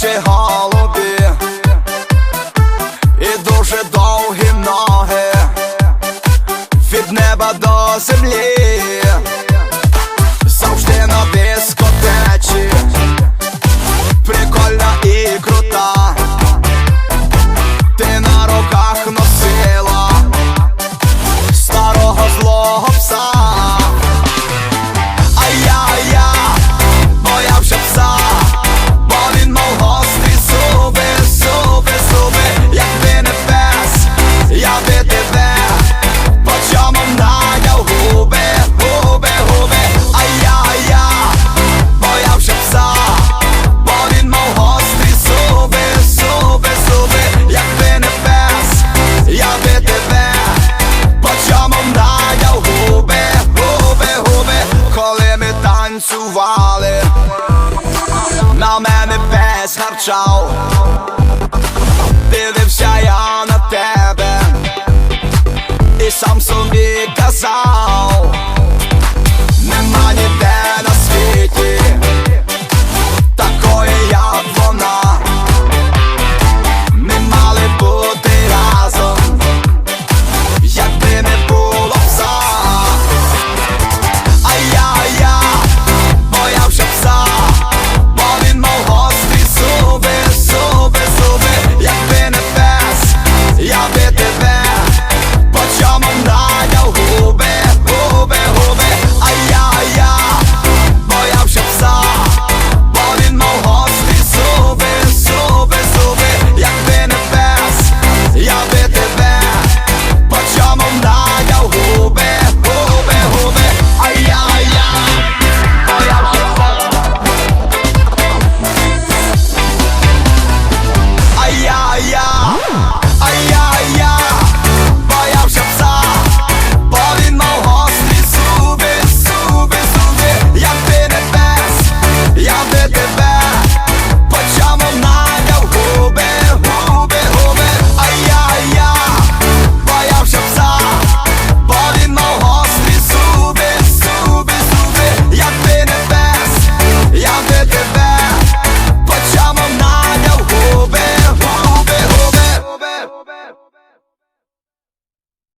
очі голубі і дуже довгі ноги від неба до землі. полювали, на мене пес гарчав, дивився я на тебе, і сам собі казав, нема ніде.